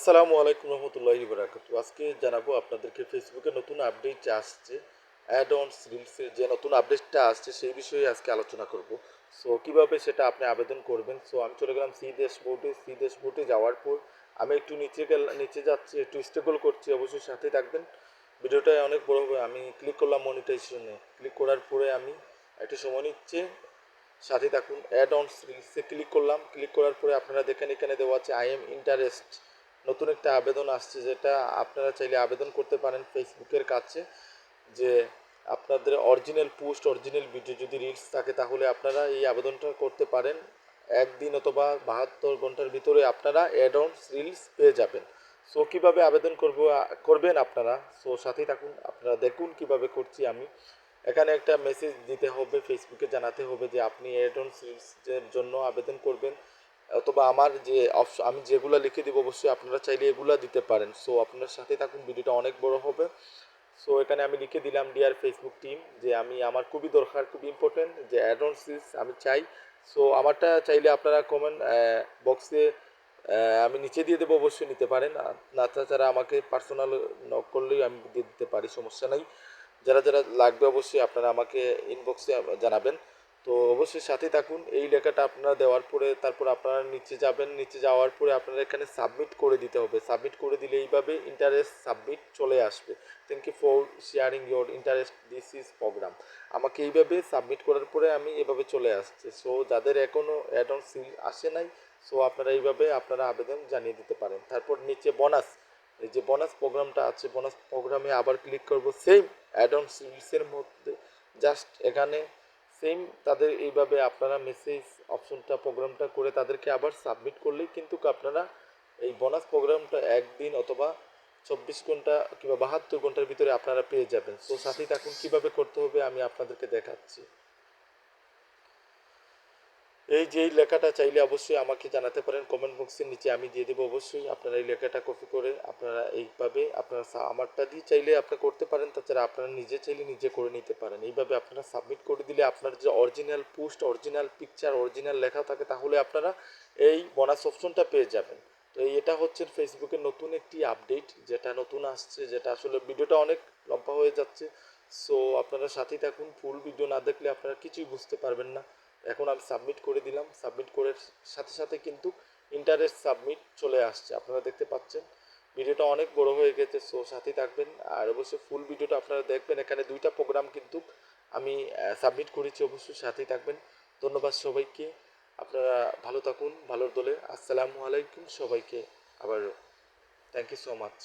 আসসালামু আলাইকুম রহমতুল্লাহি বারাকাতু আজকে জানাব আপনাদেরকে ফেসবুকে নতুন আপডেট আসছে অ্যাড অনস রিলসের যে নতুন আপডেটটা আসছে সেই বিষয়ে আজকে আলোচনা করব। সো কীভাবে সেটা আপনি আবেদন করবেন? সো আমি চলে গেলাম সি দেশ বোর্ডে সি ড্যাশবোর্ডে যাওয়ার পর আমি একটু নিচে গেল, নিচে যাচ্ছি, একটু স্টেবল করছি, অবশ্যই সাথে থাকবেন। ভিডিওটা অনেক বড় হবে, আমি ক্লিক করলাম মনিটাইজেশনে ক্লিক করার পরে আমি একটু সময় নিচ্ছে, সাথে থাকুন। অ্যাড অনস রিলসে ক্লিক করলাম। ক্লিক করার পরে আপনারা দেখেন এখানে দেওয়া আছে আই এম ইন্টারেস্ট নতুন একটা আবেদন আসছে যেটা আপনারা চাইলে আবেদন করতে পারেন ফেসবুকের কাছে, যে আপনাদের অরিজিনাল পোস্ট, অরিজিনাল ভিডিও যদি রিলস থাকে তাহলে আপনারা এই আবেদনটা করতে পারেন। একদিন অথবা বাহাত্তর ঘণ্টার ভিতরে আপনারা অ্যাড অনস রিলস পেয়ে যাবেন। সো কীভাবে আবেদন করব, করবেন আপনারা? সো সাথেই থাকুন, আপনারা দেখুন কীভাবে করছি আমি। এখানে একটা মেসেজ দিতে হবে, ফেসবুকে জানাতে হবে যে আপনি অ্যাড অন সিরিজের জন্য আবেদন করবেন। অথবা আমার যে আমি যেগুলো লিখে দিব অবশ্যই আপনারা চাইলে এগুলো দিতে পারেন। সো আপনার সাথে থাকুন, ভিডিওটা অনেক বড় হবে। সো এখানে আমি লিখে দিলাম ডিয়ার ফেসবুক টিম যে আমি, আমার খুবই দরকার খুব ইম্পর্টেন্ট যে অ্যাড অন আমি চাই। সো আমারটা চাইলে আপনারা কমেন্ট বক্সে আমি নিচে দিয়ে দেবো, অবশ্যই নিতে পারেন। না তাছাড়া আমাকে পার্সোনাল নক করলেই আমি দিয়ে দিতে পারি, সমস্যা নাই। যারা যারা লাগবে, অবশ্যই আপনারা আমাকে ইনবক্সে জানাবেন। তো অবশ্যই সাথে থাকুন। এই লেখাটা আপনারা দেওয়ার পরে তারপর আপনারা নিচে যাবেন। নিচে যাওয়ার পরে আপনারা এখানে সাবমিট করে দিতে হবে। সাবমিট করে দিলে এইভাবে ইন্টারেস্ট সাবমিট চলে আসবে। Thank you for sharing your interest this is programme আমাকে এইভাবে সাবমিট করার পরে আমি এভাবে চলে আসছে। সো যাদের এখনও অ্যাড অন সিল আসে নাই সো আপনারা এইভাবে আপনারা আবেদন জানিয়ে দিতে পারেন। তারপর নিচে বোনাস এই যে বোনাস প্রোগ্রামটা আছে বোনাস প্রোগ্রামে আবার ক্লিক করব। সেম অ্যাড অন সিরিজের মধ্যে। জাস্ট এখানে সেম তাদের এইভাবে আপনারা মেসেজ অপশনটা প্রোগ্রামটা করে তাদেরকে আবার সাবমিট করলেই কিন্তু আপনারা এই বোনাস প্রোগ্রামটা একদিন অথবা চব্বিশ ঘণ্টা কিংবা বাহাত্তর ঘণ্টার ভিতরে আপনারা পেয়ে যাবেন। তো সাথে থাকুন, কীভাবে করতে হবে আমি আপনাদেরকে দেখাচ্ছি। এই যে লেখাটা চাইলে অবশ্যই আমাকে জানাতে পারেন। কমেন্ট বক্সের নিচে আমি দিয়ে দেবো অবশ্যই। আপনারা এই লেখাটা কপি করে আপনারা এইভাবে আপনারা আমারটা দিয়ে চাইলে আপনারা করতে পারেন। তাছাড়া আপনারা নিজে চাইলে নিজে করে নিতে পারেন। এইভাবে আপনারা সাবমিট করে দিলে আপনার যে original post original picture original লেখা থাকে, তাহলে আপনারা এই বোনাস অপশনটা পেয়ে যাবেন। তো এটা হচ্ছে ফেসবুকের নতুন একটি আপডেট যেটা নতুন আসছে, যেটা আসলে ভিডিওটা অনেক লম্বা হয়ে যাচ্ছে। সো আপনারা সাথেই থাকুন। ফুল ভিডিও না দেখলে আপনারা কিছুই বুঝতে পারবেন না। এখন আমি সাবমিট করে দিলাম। সাবমিট করার সাথে সাথে কিন্তু ইন্টারেস্ট সাবমিট চলে আসছে। আপনারা দেখতে পাচ্ছেন, ভিডিওটা অনেক বড় হয়ে গেছে সো সাথেই থাকবেন। আর অবশ্যই ফুল ভিডিওটা আপনারা দেখবেন। এখানে দুইটা প্রোগ্রাম কিন্তু আমি সাবমিট করেছি, অবশ্যই সাথেই থাকবেন। ধন্যবাদ সবাইকে। আপনারা ভালো থাকুন, ভালোর দলে। আসসালামু আলাইকুম সবাইকে। আবার থ্যাংক ইউ সো মাচ